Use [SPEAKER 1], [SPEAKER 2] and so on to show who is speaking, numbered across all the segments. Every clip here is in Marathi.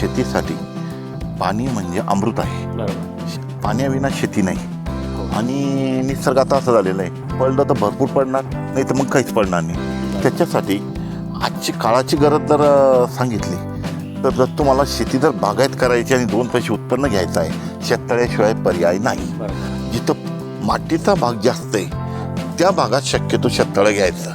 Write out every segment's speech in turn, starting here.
[SPEAKER 1] शेतीसाठी पाणी म्हणजे अमृत आहे. पाण्याविना शेती नाही. आणि निसर्ग आता असं झालेलं आहे. पडलं तर भरपूर पडणार नाही तर मग काहीच पडणार नाही. त्याच्यासाठी आजची काळाची गरज जर सांगितली तर जर तुम्हाला शेती जर बागायत करायची आणि दोन पैसे उत्पन्न घ्यायचं आहे शेततळ्याशिवाय पर्याय नाही. जिथं मातीचा भाग जास्त आहे त्या भागात शक्यतो शेततळं घ्यायचं.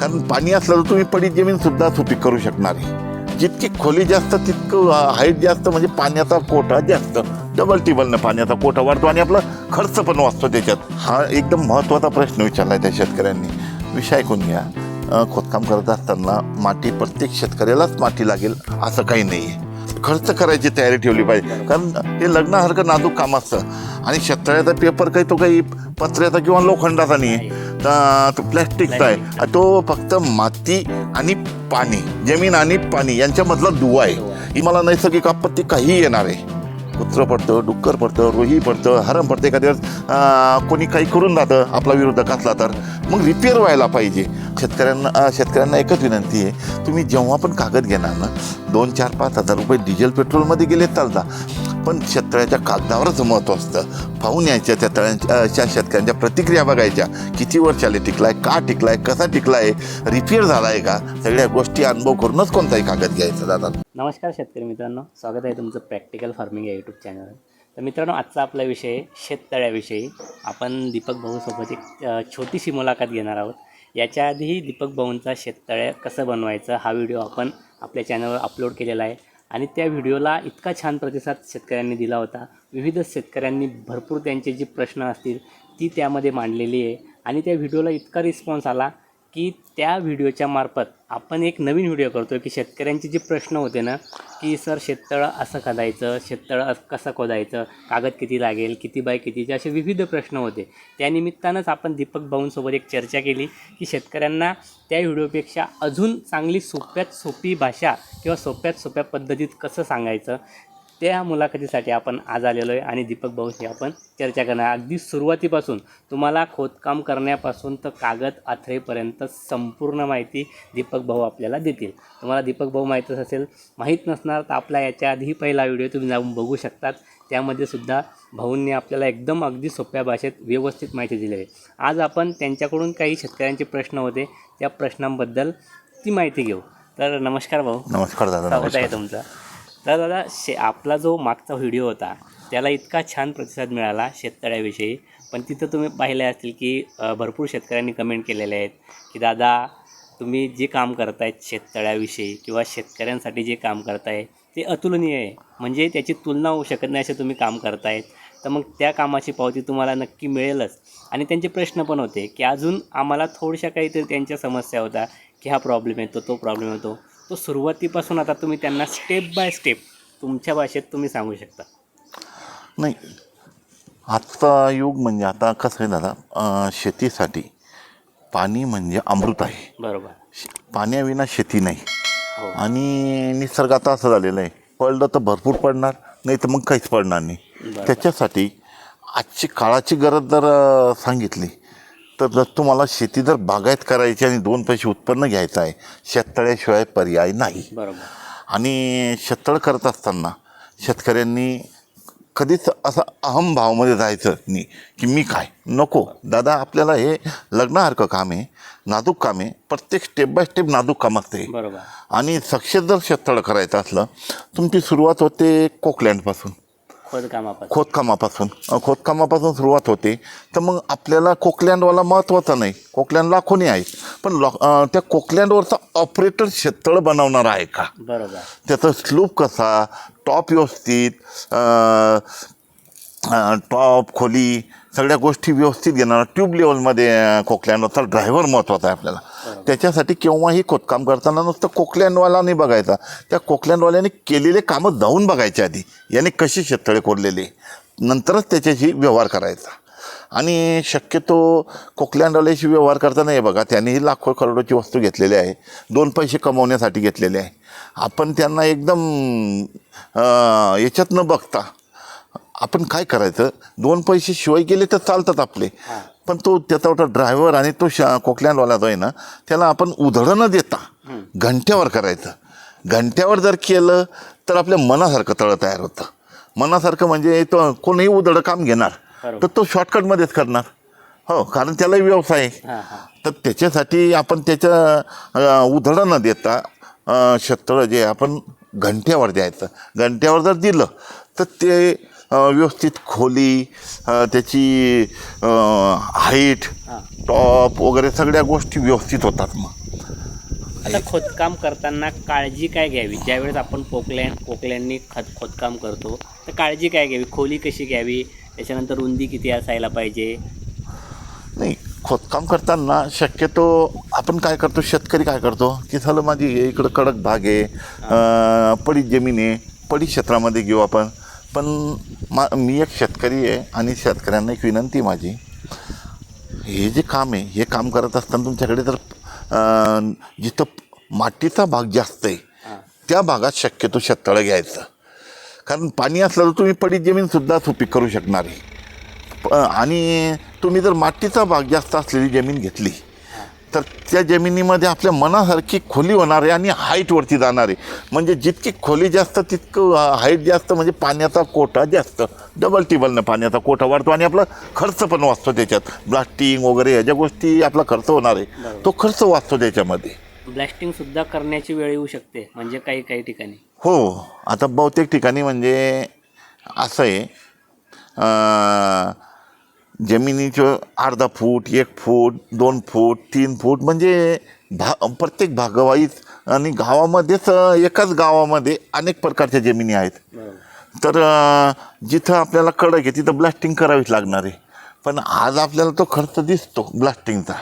[SPEAKER 1] कारण पाणी असलं तर तुम्ही पडीत जमीन सुद्धा सुपीक करू शकणार आहे. जितकी खोली जास्त तितकं हाईट जास्त म्हणजे पाण्याचा कोठा जास्त. डबल टिबलनं पाण्याचा कोठा वाढतो आणि आपला खर्च पण वाचतो त्याच्यात. हा एकदम महत्त्वाचा प्रश्न विचारला आहे त्या शेतकऱ्यांनी. विषय ऐकून घ्या. खोदकाम करत असताना माती प्रत्येक शेतकऱ्यालाच माती लागेल असं काही नाही आहे खर्च करायची तयारी ठेवली पाहिजे. कारण ते लग्नासारखं नाजूक काम असतं. आणि शेतकऱ्याचा पेपर काही तो काही पत्र्याचा किंवा लोखंडाचा नाही आहे तो प्लॅस्टिकचा आहे. तो फक्त माती आणि पाणी जमीन आणि पाणी यांच्यामधला दुवा आहे. ही मला नैसर्गिक आपत्ती काहीही येणार आहे. कुत्रं पडतं डुक्कर पडतं रोही पडतं हरण पडतं. एखाद्या वेळेस कोणी काही करून जातं आपला विरोधक असला तर. मग रिपेअर व्हायला पाहिजे. शेतकऱ्यांना शेतकऱ्यांना एकच विनंती आहे तुम्ही जेव्हा पण कागद घेणार ना दोन चार पाच हजार रुपये डिझेल पेट्रोलमध्ये गेले चालता पण शेतकऱ्याच्या कागदावरच महत्त्व असतं. पाहून यायच्या त्या तळ्यांच्या शेतकऱ्यांच्या प्रतिक्रिया बघायच्या. किती वर्षाला टिकलाय का टिकलाय कसा टिकलाय रिपेअर झालाय का? सगळ्या गोष्टी अनुभव करूनच कोणताही कागद घ्यायचा दादा.
[SPEAKER 2] नमस्कार शेतकरी मित्रांनो. स्वागत आहे तुमचं प्रॅक्टिकल फार्मिंग या यूट्यूब चॅनल तर मित्रांनो आजचा आपला विषय आहे शेततळ्याविषयी. आपण दीपक भाऊसोबत एक छोटीशी मुलाखत घेणार आहोत. याच्या आधीही दीपक भाऊंचा शेततळ्या कसं बनवायचं हा व्हिडिओ आपण आपल्या चॅनलवर अपलोड केलेला आहे. आणि त्या व्हिडिओला इतका छान प्रतिसाद शेतकऱ्यांनी दिला होता. विविध शेतकऱ्यांनी भरपूर त्यांचे जे प्रश्न असतील ती त्यामध्ये मांडलेली आहे. आणि त्या व्हिडिओला इतका रिस्पॉन्स आला की त्या व्हिडिओच्या मार्फत आपण एक नवीन व्हिडिओ करतो की शेतकऱ्यांचे जे प्रश्न होते ना की सर शेततळं असं खोदायचं शेततळं कसं खोदायचं कागद किती लागेल किती बाय कितीचे असे विविध प्रश्न होते. त्यानिमित्तानंच आपण दीपक भाऊंसोबत एक चर्चा केली की शेतकऱ्यांना त्या व्हिडिओपेक्षा अजून चांगली सोप्यात सोपी भाषा किंवा सोप्यात सोप्या पद्धतीत कसं सांगायचं त्या मुलाखतीसाठी आपण आज आलेलो आहे आणि दीपक भाऊशी आपण चर्चा करणार अगदी सुरुवातीपासून तुम्हाला खोदकाम करण्यापासून तर कागद आथरेपर्यंत संपूर्ण माहिती दीपक भाऊ आपल्याला देतील. तुम्हाला दीपक भाऊ माहीतच असेल माहीत नसणार तर आपला याच्या आधी पहिला व्हिडिओ तुम्ही जाऊन बघू शकतात. त्यामध्ये सुद्धा भाऊंनी आपल्याला एकदम अगदी सोप्या भाषेत व्यवस्थित माहिती दिली आहे. आज आपण त्यांच्याकडून काही शेतकऱ्यांचे प्रश्न होते त्या प्रश्नांबद्दल ती माहिती घेऊ. तर नमस्कार भाऊ.
[SPEAKER 1] नमस्कार दादा
[SPEAKER 2] स्वागत आहे तुमचं. तर दादा शे आपला जो मागचा व्हिडिओ होता त्याला इतका छान प्रतिसाद मिळाला शेततळ्याविषयी. पण तिथं तुम्ही पाहिले असतील की भरपूर शेतकऱ्यांनी कमेंट केलेले आहेत की दादा तुम्ही जे काम करतायत शेततळ्याविषयी किंवा शेतकऱ्यांसाठी जे काम करताय ते अतुलनीय आहे. म्हणजे त्याची तुलना होऊ शकत नाही असे तुम्ही काम करतायत. तर मग त्या कामाची पावती तुम्हाला नक्की मिळेलच. आणि त्यांचे प्रश्न पण होते की अजून आम्हाला थोडशा काहीतरी त्यांच्या समस्या होत्या की हा प्रॉब्लेम येतो तो प्रॉब्लेम येतो. तो सुरुवातीपासून आता तुम्ही त्यांना स्टेप बाय स्टेप तुमच्या भाषेत तुम्ही सांगू शकता.
[SPEAKER 1] नाही आजचा युग म्हणजे आता कसं आहे दादा शेतीसाठी पाणी म्हणजे अमृत आहे.
[SPEAKER 2] बरोबर.
[SPEAKER 1] पाण्याविना शेती नाही.
[SPEAKER 2] हो.
[SPEAKER 1] आणि निसर्ग आता असं झालेलं आहे पडलं तर भरपूर पडणार नाही तर मग काहीच पडणार नाही.
[SPEAKER 2] बरोबर.
[SPEAKER 1] त्याच्यासाठी आजची काळाची गरज जर अं, सांगितली तर जर तुम्हाला शेती जर बागायत करायची आणि दोन पैसे उत्पन्न घ्यायचं आहे शेततळ्याशिवाय पर्याय नाही.
[SPEAKER 2] बरोबर.
[SPEAKER 1] आणि शेततळ करत असताना शेतकऱ्यांनी कधीच असं अहम भावमध्ये जायचं नाही की मी काय? नको. दादा आपल्याला हे लग्नासारखं काम आहे नाजूक काम आहे. प्रत्येक स्टेप बाय स्टेप नाजूक काम असते
[SPEAKER 2] बरोबर.
[SPEAKER 1] आणि सक्सेस जर शेततळ करायचं असलं तुमची सुरुवात होते कोकलँडपासून
[SPEAKER 2] खोदकामापासून.
[SPEAKER 1] खोदकामापासून. अ, खोदकामापासून सुरुवात होते. तर मग आपल्याला कोकलँडवाला महत्त्वाचा नाही. कोकलँड लाखोनी आहे. पण लॉ अ, त्या कोकलँडवरचा ऑपरेटर शेततळ बनवणार आहे का?
[SPEAKER 2] बरोबर.
[SPEAKER 1] त्याचा स्लूप कसा? टॉप व्यवस्थित अ, अ, टॉप खोली सगळ्या गोष्टी व्यवस्थित घेणार ट्यूब लेवलमध्ये कोकलँडवरचा ड्रायव्हर महत्त्वाचा आहे आपल्याला. त्याच्यासाठी केव्हाही खोदकाम करताना नुसतं कोकलँडवाला नाही बघायचा. त्या कोकलँडवाल्याने केलेले कामं जाऊन बघायचे आधी. याने कशी शेततळे कोरलेले? नंतरच त्याच्याशी व्यवहार करायचा. आणि शक्यतो कोकलँडवाल्याशी व्यवहार करताना हे बघा त्यांनीही लाखो करोडोची वस्तू घेतलेली आहे. दोन पैसे कमवण्यासाठी घेतलेले आहे. आपण त्यांना एकदम याच्यात न बघता. आपण काय करायचं? दोन पैसे शिवाय गेले तर चालतात आपले. पण तो त्याचा ड्रायव्हर आणि तो शा कोकलँडवाला जो आहे ना त्याला आपण उधळं न देता घंट्यावर करायचं. घंट्यावर जर केलं तर आपल्या मनासारखं तळं तयार होतं. मनासारखं म्हणजे तो कोणीही उदडं काम घेणार. तर तो शॉर्टकटमध्येच करणार. हो कारण त्यालाही व्यवसाय आहे. तर त्याच्यासाठी आपण त्याचं अ, उधळं न देता शेततळं जे आपण घंट्यावर द्यायचं. घंट्यावर जर दिलं तर ते व्यवस्थित खोली त्याची हाईट टॉप वगैरे सगळ्या गोष्टी व्यवस्थित होतात मग.
[SPEAKER 2] आता खोदकाम करताना काळजी काय घ्यावी? ज्यावेळेस आपण पोकलँड पोकलँडनी खत खोदकाम करतो तर काळजी काय घ्यावी? खोली कशी घ्यावी? त्याच्यानंतर रुंदी किती असायला पाहिजे?
[SPEAKER 1] नाही खोदकाम करताना शक्यतो आपण काय करतो? शेतकरी काय करतो? की झालं माझी हे इकडं कडक भाग आहे. पडीत जमीन आहे. पडीत क्षेत्रामध्ये घेऊ आपण. पण मा मी एक शेतकरी आहे आणि शेतकऱ्यांना एक विनंती माझी. हे जे काम आहे हे काम करत असताना तुमच्याकडे जर अं, जिथं मातीचा भाग जास्त आहे त्या भागात शक्यतो शेततळं घ्यायचं. कारण पाणी असलं तर तुम्ही पडीत जमीनसुद्धा सुपीक करू शकणार आहे. आणि तुम्ही जर मातीचा भाग जास्त असलेली जमीन घेतली तर त्या जमिनीमध्ये आपल्या मनासारखी खोली होणार आहे आणि हाईटवरती जाणार आहे. म्हणजे जितकी खोली जास्त तितकं हाईट जास्त म्हणजे पाण्याचा कोटा जास्त. डबल टिबलनं पाण्याचा कोटा वाढतो आणि आपला खर्च पण वाचतो त्याच्यात. ब्लास्टिंग वगैरे ह्या ज्या गोष्टी आपला खर्च होणार आहे. तो खर्च वाचतो त्याच्यामध्ये.
[SPEAKER 2] ब्लास्टिंग सुद्धा करण्याची वेळ येऊ शकते म्हणजे काही काही ठिकाणी.
[SPEAKER 1] हो आता बहुतेक ठिकाणी म्हणजे असं आहे. जमिनीचं अर्धा फूट एक फूट दोन फूट तीन फूट म्हणजे भा प्रत्येक भागवाईज आणि गावामध्येच एकाच गावामध्ये अनेक प्रकारच्या जमिनी आहेत. तर जिथं आपल्याला कडक आहे तिथं ब्लास्टिंग करावीच लागणार आहे. पण आज आपल्याला तो खर्च दिसतो ब्लास्टिंगचा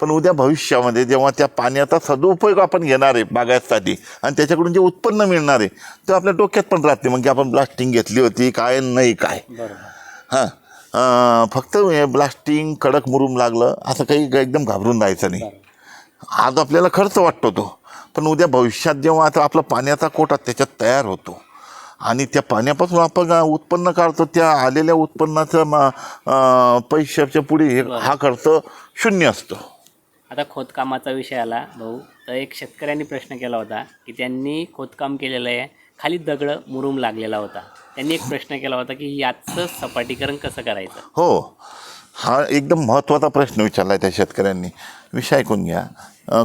[SPEAKER 1] पण उद्या भविष्यामध्ये जेव्हा त्या पाण्याचा सदुपयोग आपण घेणार आहे बागायतसाठी आणि त्याच्याकडून जे उत्पन्न मिळणार आहे ते आपल्या डोक्यात पण राहते. मग की आपण ब्लास्टिंग घेतली होती काय नाही काय. हां. फक्त हे ब्लास्टिंग कडक मुरूम लागलं असं काही एकदम घाबरून जायचं नाही. आज आपल्याला खर्च वाटतो तो पण उद्या भविष्यात जेव्हा आता आपला पाण्याचा कोटा त्याच्यात तयार होतो आणि त्या पाण्यापासून आपण उत्पन्न काढतो त्या आलेल्या उत्पन्नाचं म- पैशाच्या पुढे हे- हा खर्च शून्य असतो.
[SPEAKER 2] आता खोदकामाचा विषय आला भाऊ. तर एक शेतकऱ्यांनी प्रश्न केला होता की त्यांनी खोदकाम केलेलं आहे खाली दगड मुरुम लागलेला होता. त्यांनी एक प्रश्न केला होता की याचं सपाटीकरण कसं करायचं?
[SPEAKER 1] हो. हा एकदम महत्त्वाचा प्रश्न विचारला आहे त्या शेतकऱ्यांनी. विषय ऐकून घ्या.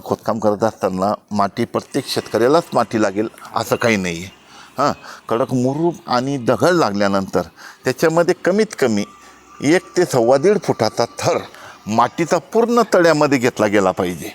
[SPEAKER 1] खोदकाम करत असताना माती प्रत्येक शेतकऱ्यालाच माती लागेल असं काही नाही आहे हां कडक मुरूप आणि दगड लागल्यानंतर त्याच्यामध्ये कमीत कमी एक ते सव्वा दीड फुटाचा थर मातीचा पूर्ण तळ्यामध्ये घेतला गेला पाहिजे.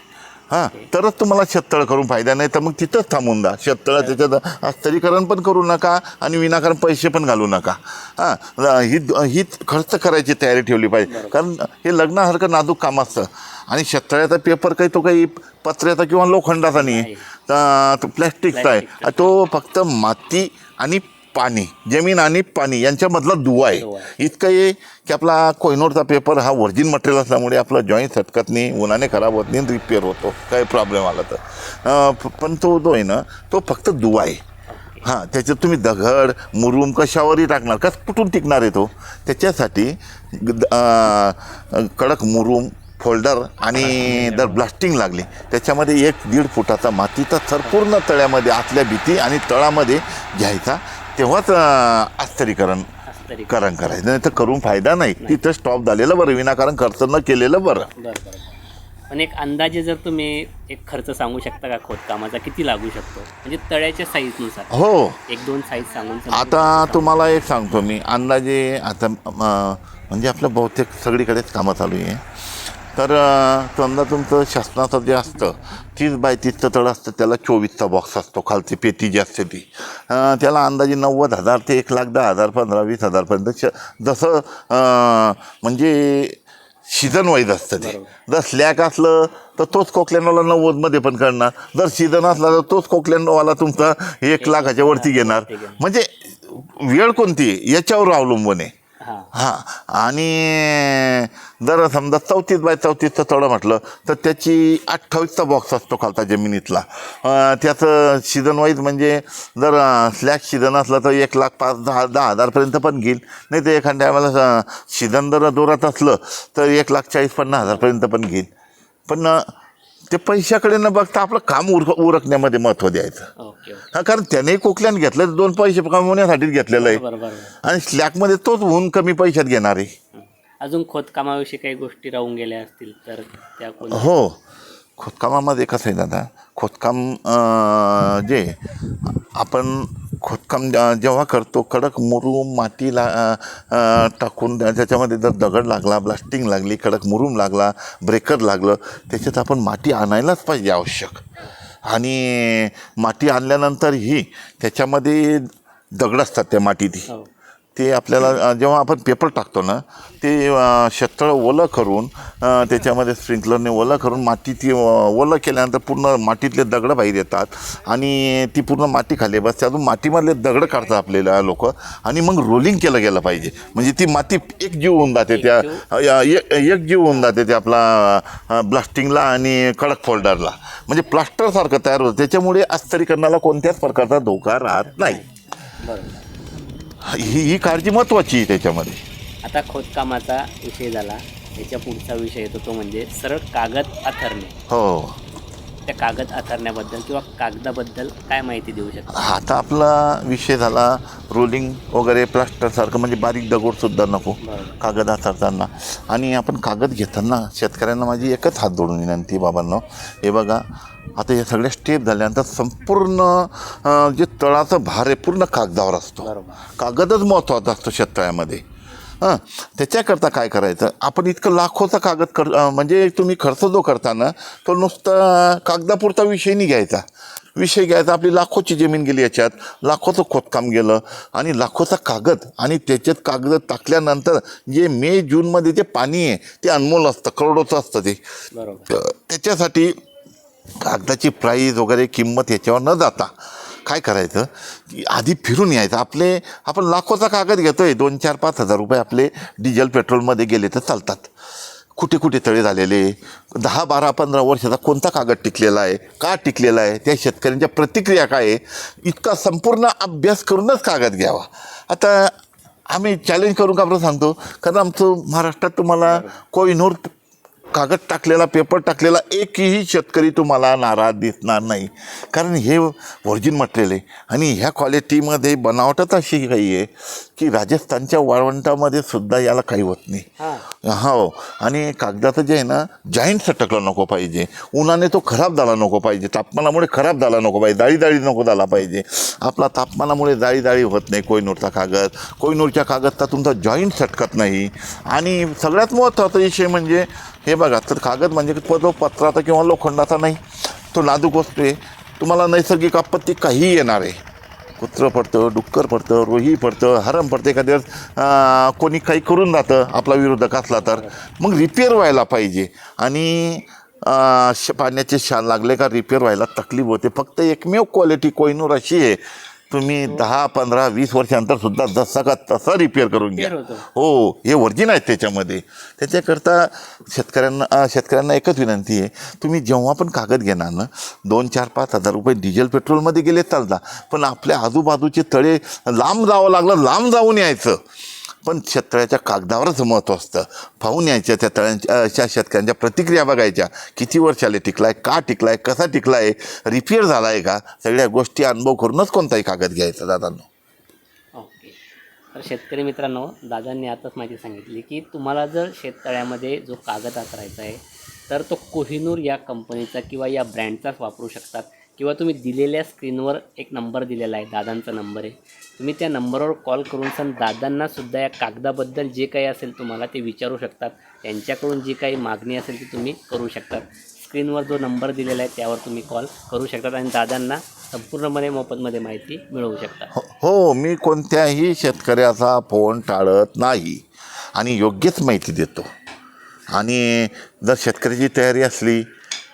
[SPEAKER 1] हां तरच तुम्हाला शेततळ करून फायदा नाही तर मग तिथंच थांबून जा. शेततळं त्याच्यात अस्तरीकरण पण करू नका आणि विनाकारण पैसे पण घालू नका. हां ही ही खर्च करायची तयारी ठेवली पाहिजे. कारण हे लग्नासारखं नाजूक काम असतं. आणि शेततळ्याचा पेपर काही तो काही पत्र्याचा किंवा लोखंडाचा नाही. आहे. प्लॅस्टिकचा आहे. तो फक्त माती आणि पाणी जमीन आणि पाणी यांच्यामधला दुवा आहे. इतकं आहे की आपला कोहिनूरचा पेपर हा व्हर्जिन मटेरियल असल्यामुळे आपला जॉईंट सटकत नाही उन्हाने खराब होत नाही रिपेअर होतो. काही प्रॉब्लेम आला तर. पण तो जो आहे ना तो फक्त दुवा आहे. हां त्याच्यात तुम्ही दगड मुरूम कशावरही टाकणार कस कुठून टिकणार आहे तो? त्याच्यासाठी कडक मुरूम फोल्डर आणि जर ब्लास्टिंग लागली त्याच्यामध्ये एक दीड फुटाचा मातीचा थर पूर्ण तळ्यामध्ये आतल्या भीती आणि तळामध्ये घ्यायचा. तेव्हाच
[SPEAKER 2] अस्तरी
[SPEAKER 1] करण करायचं. नाही तर करून फायदा नाही. तिथं स्टॉप झालेलं बरं. विनाकारण खर्च न केलेलं बरं.
[SPEAKER 2] बरं बरं पण एक अंदाजे जर तुम्ही एक खर्च सांगू शकता का खोदकामाचा? किती लागू शकतो? म्हणजे तळ्याच्या साईजनुसार
[SPEAKER 1] हो.
[SPEAKER 2] एक दोन साईज सांगून
[SPEAKER 1] आता तुम्हाला एक सांगतो मी. अंदाजे आता म्हणजे आपलं बहुतेक सगळीकडेच कामं चालू आहे. तर समजा तुमचं शासनाचं जे असतं तीस बाय तीसचं तळ असतं त्याला चोवीसचा बॉक्स असतो खालची पेटी जी असते ती. त्याला अंदाजे नव्वद हजार ते एक लाख दहा हजार पंधरा वीस हजारपर्यंत श जसं म्हणजे सीझन वाईज असतं ते. जर स्लॅक असलं तर तोच कोकलॅनवाला नव्वदमध्ये पण करणार. जर सीझन असला तर तोच कोकलॅनवाला तुमचा एक लाखाच्या वरती घेणार. म्हणजे वेळ कोणती? आहे याच्यावर अवलंबून आहे.
[SPEAKER 2] हां.
[SPEAKER 1] आणि जर समजा चौतीस बाय चौतीसचं तळं म्हटलं तर त्याची अठ्ठावीसचा बॉक्स असतो खालता जमिनीतला. त्याचं सीझन वाईज म्हणजे जर स्लॅक सीझन असला तर एक लाख पाच दहा दहा हजारपर्यंत पण घेईल. नाही तर एखाद्या वेळेला सीझन जर जोरात असलं तर एक लाख चाळीस पन्नास हजारपर्यंत पण घेईल. पण ते पैशाकडे न बघता आपलं काम उर उरकण्यामध्ये महत्त्व द्यायचं.
[SPEAKER 2] Okay okay.
[SPEAKER 1] हा कारण त्याने कोकल्यान घेतलं तर दोन पैसे कमवण्यासाठीच घेतलेलं आहे.
[SPEAKER 2] बरोबर बरोबर.
[SPEAKER 1] आणि स्लॅकमध्ये तोच ऊन कमी पैशात घेणार आहे.
[SPEAKER 2] हं. अजून खोदकामाविषयी काही गोष्टी राहून गेल्या असतील तर त्या कोण
[SPEAKER 1] हो. खोदकामामध्ये कसं आहे दादा? खोदकाम अं, जे आपण खोदकाम जेव्हा करतो कडक मुरूम मातीला ला टाकून त्याच्यामध्ये जर दगड लागला ब्लास्टिंग लागली कडक मुरूम लागला ब्रेकर लागलं त्याच्यात आपण माती आणायलाच पाहिजे आवश्यक. आणि माती आणल्यानंतरही त्याच्यामध्ये दगड असतात त्या मातीत.
[SPEAKER 2] हो.
[SPEAKER 1] ते आपल्याला जेव्हा आपण पेपर टाकतो ना ते शेततळं ओलं करून त्याच्यामध्ये स्प्रिंकलरने ओलं करून माती ती ओलं केल्यानंतर पूर्ण मातीतले दगडं बाहेर येतात आणि ती पूर्ण माती खाली बसते. अजून मातीमधले दगडं काढतात आपल्याला लोक आणि मग रोलिंग केलं गेलं पाहिजे. म्हणजे ती माती एक जीव होऊन जाते त्या एक एक जीव होऊन जाते ते आपला ब्लास्टिंगला आणि कडक फोल्डरला म्हणजे प्लास्टरसारखं तयार होतं. त्याच्यामुळे अस्तरीकरणाला कोणत्याच प्रकारचा धोका राहत नाही.
[SPEAKER 2] बरोबर.
[SPEAKER 1] ही ही काळजी महत्त्वाची आहे त्याच्यामध्ये.
[SPEAKER 2] आता खोदकामाचा विषय झाला. त्याच्या पुढचा विषय येतो तो म्हणजे सरळ कागद आथरणे
[SPEAKER 1] हो.
[SPEAKER 2] त्या कागद आथरण्याबद्दल किंवा कागदाबद्दल काय माहिती देऊ शकता?
[SPEAKER 1] आता आपला विषय झाला रोलिंग वगैरे प्लास्टरसारखं म्हणजे बारीक दगडसुद्धा नको कागद हाताळताना आणि आपण कागद घेताना शेतकऱ्यांना माझी एकच हात जोडून विनंती बाबांनो. हे बघा आता हे सगळ्या स्टेप झाल्यानंतर संपूर्ण जे तळाचा भार आहे पूर्ण कागदावर असतो. कागदच महत्त्वाचा असतो शेततळ्यामध्ये. हां त्याच्याकरता काय करायचं? आपण इतकं लाखोचा कागद कर म्हणजे तुम्ही खर्च जो करता ना तो नुसता कागदापुरता विषय नाही घ्यायचा. विषय घ्यायचा आपली लाखोची जमीन गेली याच्यात लाखोचं खोदकाम गेलं आणि लाखोचा कागद आणि त्याच्यात कागद टाकल्यानंतर जे मे जूनमध्ये जे पाणी आहे ते अनमोल असतं करोडोचं असतं त- त्याच्यासाठी कागदाची प्राईज वगैरे किंमत याच्यावर न जाता काय करायचं? की आधी फिरून यायचं. आपले आपण लाखोचा कागद घेतो आहे दोन चार पाच हजार रुपये आपले डिझेल पेट्रोलमध्ये गेले तर चालतात. कुठे कुठे तळे झालेले? दहा बारा पंधरा वर्षाचा कोणता कागद टिकलेला आहे? का टिकलेला आहे? त्या शेतकऱ्यांच्या प्रतिक्रिया काय आहे? इतका संपूर्ण अभ्यास करूनच कागद घ्यावा. आता आम्ही चॅलेंज करून का आपलं सांगतो? कारण आमचं महाराष्ट्रात तुम्हाला कोहिनूर कागद टाकलेला पेपर टाकलेला एकही शेतकरी तुम्हाला नाराज दिसणार नाही. कारण हे व्हर्जिन आहे आणि ह्या क्वालिटीमध्ये बनावटच अशी काही आहे की राजस्थानच्या वाळवंटामध्ये सुद्धा याला काही होत नाही.
[SPEAKER 2] हां.
[SPEAKER 1] हो. आणि कागदाचं जे आहे ना जाईंट सटकलं नको पाहिजे. उन्हाने तो खराब झाला नको पाहिजे. तापमानामुळे खराब झाला नको पाहिजे. जाळी जाळी नको झाला पाहिजे. आपला तापमानामुळे जाळी जाळी होत नाही कोयनूरचा कागद. कोयनूरच्या कागदचा तुमचा जॉईंट सटकत नाही. आणि सगळ्यात महत्त्वाचा विषय म्हणजे हे बघा तर कागद म्हणजे तो जो पत्राचा किंवा लोखंडाचा नाही. तो नाजूक वस्तू आहे. तुम्हाला नैसर्गिक आपत्ती काहीही येणार आहे. कुत्रं पडतं डुक्कर पडतं रोही पडतं हरम पडतं. एखाद्या वेळेस कोणी काही करून जातं आपला विरोधक असला तर. मग रिपेअर व्हायला पाहिजे. आणि श पाण्याचे शान लागले का रिपेअर व्हायला तकलीफ होते. फक्त एकमेव क्वालिटी कोयनूर अशी आहे. तुम्ही दहा पंधरा वीस वर्षानंतर सुद्धा जसा का तसा रिपेअर करून घ्या. हो हे वर्जिन आहेत त्याच्यामध्ये. त्याच्याकरता शेतकऱ्यांना शेतकऱ्यांना एकच विनंती आहे. तुम्ही जेव्हा पण कागद घेणार ना दोन चार पाच हजार रुपये डिझेल पेट्रोलमध्ये गेले चालता. पण आपल्या आजूबाजूचे तळे लांब जावं लागलं लांब जाऊन यायचं. पण शेततळ्याच्या कागदावरच महत्त्व असतं. पाहून यायच्या त्या तळ्यांच्या अशा शेतकऱ्यांच्या प्रतिक्रिया बघायच्या. किती वर्षाले टिकलाय का टिकलाय कसा टिकलाय रिपेअर झाला आहे का? सगळ्या गोष्टी अनुभव करूनच कोणताही कागद घ्यायचा दादांनो.
[SPEAKER 2] ओके. तर शेतकरी मित्रांनो दादांनी आताच माहिती सांगितली की तुम्हाला जर शेततळ्यामध्ये जो कागद आचरायचा आहे तर तो कोहिनूर या कंपनीचा किंवा या ब्रँडचाच वापरू शकतात. किंवा तुम्ही दिलेल्या स्क्रीनवर एक नंबर दिलेला आहे दादांचा नंबर आहे. तुम्ही त्या नंबरवर कॉल करून सण दादांनासुद्धा या कागदाबद्दल जे काही असेल तुम्हाला ते विचारू शकतात. त्यांच्याकडून जी काही मागणी असेल ती तुम्ही करू शकतात. स्क्रीनवर जो नंबर दिलेला आहे त्यावर तुम्ही कॉल करू शकतात आणि दादांना संपूर्णपणे मोफतमध्ये माहिती मिळवू शकता
[SPEAKER 1] हो- हो मी कोणत्याही शेतकऱ्याचा फोन टाळत नाही आणि योग्यच माहिती देतो. आणि जर शेतकऱ्याची तयारी असली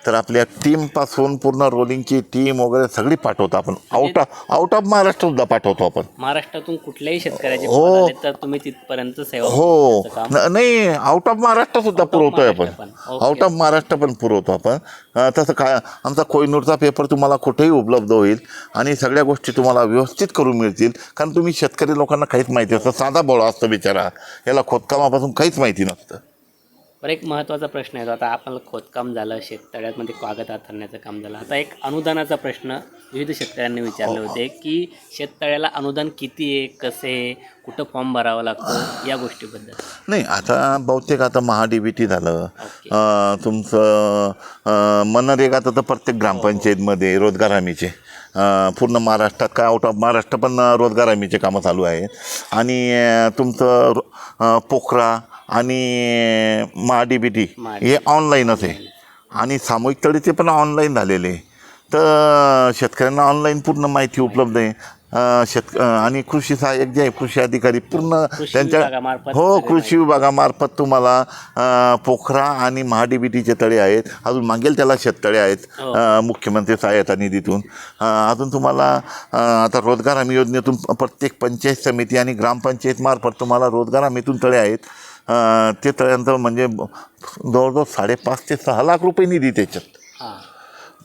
[SPEAKER 1] तर आपल्या टीमपासून पूर्ण रोलिंगची टीम वगैरे सगळी पाठवतो आपण. Out of out of Maharashtra सुद्धा पाठवतो आपण.
[SPEAKER 2] महाराष्ट्रातून कुठल्याही शेतकऱ्याचे
[SPEAKER 1] हो.
[SPEAKER 2] आले तर तुम्ही तिथपर्यंत सेवा
[SPEAKER 1] हो.
[SPEAKER 2] देण्याचं काम
[SPEAKER 1] न- नाही आउट ऑफ महाराष्ट्र सुद्धा पुरवतोय आपण.
[SPEAKER 2] महाराष्ट्र पण. ओके.
[SPEAKER 1] आउट ऑफ महाराष्ट्र पण पुरवतो आपण. अं, तसं काय आमचा कोहिनूरचा पेपर तुम्हाला कुठेही उपलब्ध होईल आणि सगळ्या गोष्टी तुम्हाला व्यवस्थित करून मिळतील. कारण तुम्ही शेतकरी लोकांना काहीच माहिती असतं साधा बोळा असतो बिचारा. याला खोदकामापासून काहीच माहिती नसतं.
[SPEAKER 2] बरं एक महत्त्वाचा प्रश्न येतो. आता आपण खोदकाम झालं शेततळ्यामध्ये कागद हातरण्याचं काम झालं. आता एक अनुदानाचा प्रश्न विविध शेतकऱ्यांनी विचारले होते की शेततळ्याला अनुदान किती आहे कसे आहे कुठं फॉर्म भरावा लागतो या गोष्टीबद्दल.
[SPEAKER 1] नाही आता बहुतेक आता महाडीबीटी झालं. तुमचं अं, मनरेगाचं तर प्रत्येक ग्रामपंचायतमध्ये रोजगार हमीचे पूर्ण महाराष्ट्रात काय आउट ऑफ महाराष्ट्र पण रोजगार हमीचे कामं चालू आहेत. आणि तुमचं रो- अं, पोखरा आणि महाडीबीटी हे ऑनलाईनच आहे. आणि सामूहिक तळीचे पण ऑनलाईन झालेले. तर शेतकऱ्यांना ऑनलाईन पूर्ण माहिती उपलब्ध आहे. शेत आणि कृषी सहाय्यक जे आहे कृषी अधिकारी पूर्ण त्यांच्या हो कृषी विभागामार्फत तुम्हाला पोखरा आणि महाडीबीटीचे तळे आहेत. अजून मागेल त्याला शेततळे आहेत
[SPEAKER 2] हो.
[SPEAKER 1] मुख्यमंत्री सहायता निधीतून. अजून तुम्हाला आता रोजगार हमी योजनेतून प्रत्येक पंचायत समिती आणि ग्रामपंचायत मार्फत तुम्हाला रोजगार हमीतून तळे आहेत. ते तळ्यांचं म्हणजे जवळजवळ साडेपाच ते सहा लाख रुपये निधी त्याच्यात.
[SPEAKER 2] हां.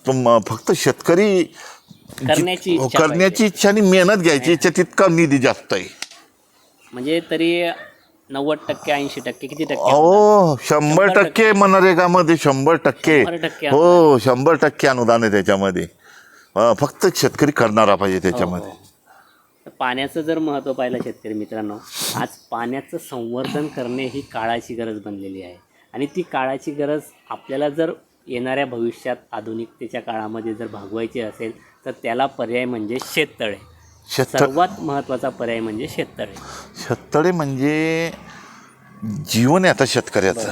[SPEAKER 1] तुम फक्त शेतकरी
[SPEAKER 2] करण्याची
[SPEAKER 1] जित-
[SPEAKER 2] इच्छा
[SPEAKER 1] करण्याची इच्छा आणि मेहनत घ्यायची इच्छा तितका निधी जास्त आहे.
[SPEAKER 2] म्हणजे तरी नव्वद टक्के ऐंशी टक्के किती टक्के
[SPEAKER 1] अहो शंभर टक्के मनरेगामध्ये शंभर टक्के.
[SPEAKER 2] शंभर टक्के
[SPEAKER 1] हो शंभर टक्के अनुदान आहे त्याच्यामध्ये. अं, फक्त शेतकरी करणारा पाहिजे त्याच्यामध्ये.
[SPEAKER 2] हो, तर पाण्याचं जर महत्त्व पाहिलं शेतकरी मित्रांनो आज पाण्याचं संवर्धन करणे ही काळाची गरज बनलेली आहे. आणि ती काळाची गरज आपल्याला जर येणाऱ्या भविष्यात आधुनिकतेच्या काळामध्ये जर भागवायची असेल तर त्याला पर्याय म्हणजे शेततळे.
[SPEAKER 1] शेत
[SPEAKER 2] सर्वात महत्त्वाचा पर्याय म्हणजे शेततळे.
[SPEAKER 1] शेततळे म्हणजे जीवन आहे आता शेतकऱ्याचं.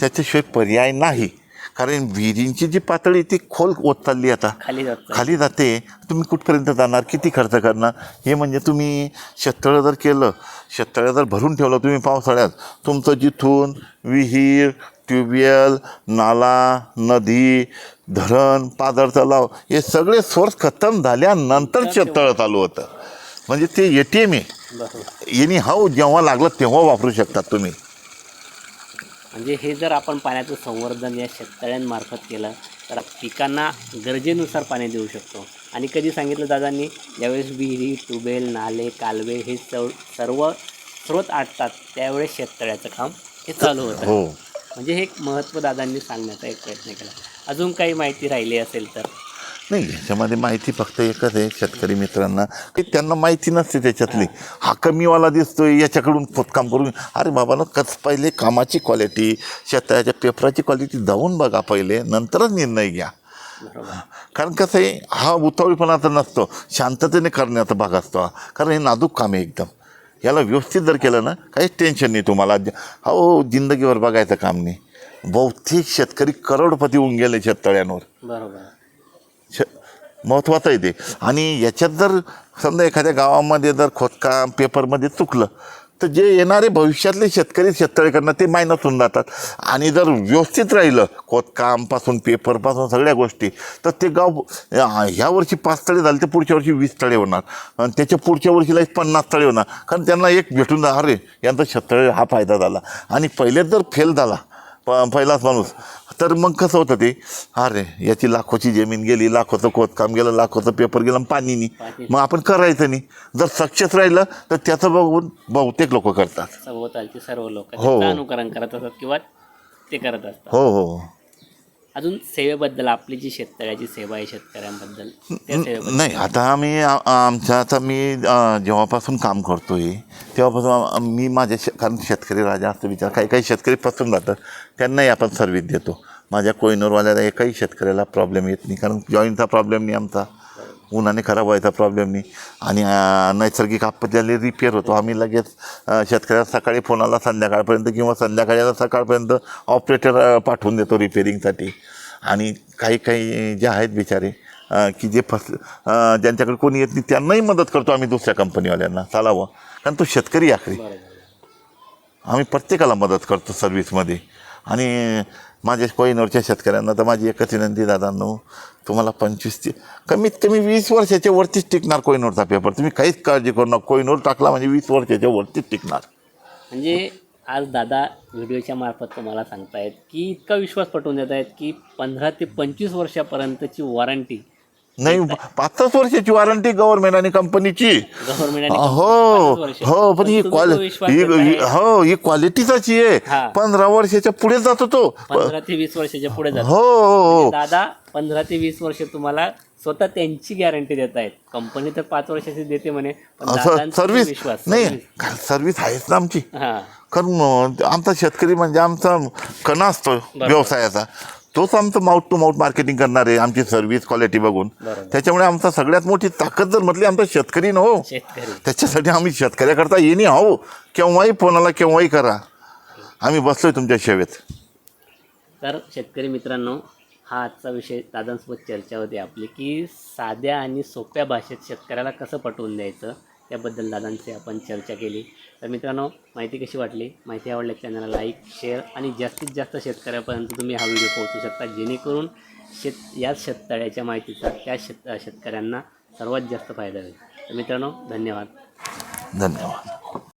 [SPEAKER 1] त्याच्याशिवाय पर्याय नाही. कारण विहिरींची जी पातळी ती खोल होत चालली आता.
[SPEAKER 2] खाली जातं
[SPEAKER 1] खाली जाते. तुम्ही कुठपर्यंत जाणार? किती खर्च करणार? हे म्हणजे तुम्ही शेततळं जर केलं शेततळं जर भरून ठेवलं तुम्ही पावसाळ्यात तुमचं जिथून विहीर ट्यूबवेल नाला नदी धरण पादर तलाव हे सगळे सोर्स खतम झाल्यानंतर शेततळं चालू होतं. म्हणजे ते ए टी एम आहे. यांनी हाव जेव्हा लागलं तेव्हा वापरू शकतात तुम्ही.
[SPEAKER 2] म्हणजे हे जर आपण पाण्याचं संवर्धन या शेततळ्यांमार्फत केलं तर पिकांना गरजेनुसार पाणी देऊ शकतो. आणि कधी सांगितलं दादांनी ज्यावेळेस विहिरी ट्यूबवेल नाले कालवे हे सर्व स्रोत आटतात त्यावेळेस शेततळ्याचं काम हे चालू होतं.
[SPEAKER 1] हो.
[SPEAKER 2] म्हणजे हे एक महत्त्व दादांनी सांगण्याचा एक प्रयत्न केला. अजून काही माहिती राहिली असेल तर?
[SPEAKER 1] नाही याच्यामध्ये माहिती फक्त एकच आहे शेतकरी मित्रांना की त्यांना माहिती नसते त्याच्यातली. हा कमीवाला दिसतोय याच्याकडून खोदकाम करून. अरे बाबा ना कच पहिले कामाची क्वालिटी शेताच्या पेपराची क्वालिटी जाऊन बघा पहिले नंतरच निर्णय घ्या. कारण कसं आहे हा उतावळीपणा तर नसतो शांततेने करण्याचा भाग असतो हा. कारण हे नाजूक काम आहे एकदम. याला व्यवस्थित जर केलं ना काहीच टेन्शन नाही तुम्हाला. हो जिंदगीवर बघायचं काम नाही. बहुतेक शेतकरी करोडपती होऊन गेले शेततळ्यांवर.
[SPEAKER 2] बरोबर.
[SPEAKER 1] श महत्त्वाचं आहे ते. आणि याच्यात जर समजा एखाद्या गावामध्ये जर खोदकाम पेपरमध्ये चुकलं तर जे येणारे भविष्यातले शेतकरी शेततळे ते मायनस होऊन जातात. आणि जर व्यवस्थित राहिलं खोदकामपासून पेपरपासून सगळ्या गोष्टी तर ते गाव ह्या वर्षी पाच तळे झाले तर पुढच्या वर्षी वीस तळे होणार. आणि त्याच्या पुढच्या वर्षीला एक पन्नास तळे होणार. कारण त्यांना एक भेटून जा अरे यांचा शेततळे हा फायदा झाला. आणि पहिलेच जर फेल झाला. प पहिलाच माणूस. तर मग कसं होतं ते? अरे याची लाखोची जमीन गेली लाखोचं खोदकाम गेलं लाखोचं पेपर गेलं पाणी नाही. मग आपण करायचं नाही. जर सक्सेस राहिलं तर त्याचं बघून बहुतेक लोक करतात.
[SPEAKER 2] सभोवतालचे सर्व लोक
[SPEAKER 1] हो.
[SPEAKER 2] अनुकरण करत असतात किंवा ते करत असतात.
[SPEAKER 1] हो हो.
[SPEAKER 2] अजून सेवेबद्दल आपली जी शेततळ्याची सेवा आहे शेतकऱ्यांबद्दल त्या सेवेबद्दल.
[SPEAKER 1] नाही आता आम्ही आमच्या आता मी जेव्हापासून काम करतोय तेव्हापासून मी माझ्या शे कारण शेतकरी राजा असतो विचार काही काही शेतकरी फसून जातात त्यांनाही आपण सर्व्हिस देतो. माझ्या कोयनूरवाल्याला एकही शेतकऱ्याला प्रॉब्लेम येत नाही कारण जॉईनचा प्रॉब्लेम नाही आमचा. उन्हाने खराब व्हायचा प्रॉब्लेम नाही. आणि नैसर्गिक आपत्ती आली रिपेअर होतो. आम्ही लगेच शेतकऱ्याला सकाळी फोन आला संध्याकाळपर्यंत किंवा संध्याकाळी सकाळपर्यंत ऑपरेटर पाठवून देतो रिपेअरिंगसाठी आणि काही काही जे आहेत बिचारे की जे फस ज्यांच्याकडे कोणी येत नाही त्यांनाही मदत करतो आम्ही दुसऱ्या कंपनीवाल्यांना चालावं. कारण तो शेतकरी आखरी. आम्ही प्रत्येकाला मदत करतो सर्व्हिसमध्ये आणि माझ्या कोहिनूरच्या शेतकऱ्यांना तर माझी एकच विनंती दादांनो तुम्हाला पंचवीस ते कमीत कमी वीस वर्षाच्या वरतीच टिकणार कोहिनूरचा पेपर. तुम्ही काहीच काळजी करू नका. कोहिनूर टाकला म्हणजे वीस वर्षाच्या वरतीच टिकणार.
[SPEAKER 2] म्हणजे आज दादा व्हिडिओच्या मार्फत तुम्हाला सांगतायत की इतका विश्वास पटवून देत आहेत की पंधरा ते पंचवीस वर्षापर्यंतची वॉरंटी
[SPEAKER 1] नाही पाचच वर्षाची वॉरंटी गव्हर्नमेंट आणि कंपनीची हो हो पण ही क्वालिटी हो ही क्वालिटीचाच आहे. पंधरा वर्षाच्या पुढे जातो तो.
[SPEAKER 2] पंधरा ते वीस वर्षाच्या पुढे जातो.
[SPEAKER 1] हो हो हो.
[SPEAKER 2] दादा पंधरा ते वीस वर्ष तुम्हाला स्वतः त्यांची गॅरंटी देत आहेत कंपनी तर पाच वर्षाची देते म्हणे
[SPEAKER 1] सर्व्हिस नाही सर्व्हिस आहेच ना आमची.
[SPEAKER 2] हा.
[SPEAKER 1] कारण आमचा शेतकरी म्हणजे आमचा कणा असतो व्यवसायाचा. तोच आमचं माउथ टू माउथ मार्केटिंग करणार आहे आमची सर्व्हिस क्वालिटी बघून. त्याच्यामुळे आमचा सगळ्यात मोठी ताकद जर म्हटली आमचा शेतकरी न हो.
[SPEAKER 2] शेतकरी.
[SPEAKER 1] त्याच्यासाठी आम्ही शेतकऱ्याकरता येणे हो केव्हाही फोनाला केव्हाही करा. आम्ही बसलोय तुमच्या सेवेत.
[SPEAKER 2] तर शेतकरी मित्रांनो हा आजचा विषय दादांसोबत चर्चा होती आपली की साध्या आणि सोप्या भाषेत शेतकऱ्याला कसं पटवून द्यायचं? त्याबद्दल दादांची आपण चर्चा केली. तर मित्रांनो माहिती कशी वाटली? माहिती आवडल्या चॅनलला लाईक शेअर आणि जास्तीत जास्त शेतकऱ्यापर्यंत तुम्ही हा व्हिडिओ पोहोचू शकता. जेणेकरून शेत याच शेततळ्याच्या माहितीचा त्या शेत शेतकऱ्यांना सर्वात जास्त फायदा होईल. तर मित्रांनो धन्यवाद.
[SPEAKER 1] धन्यवाद.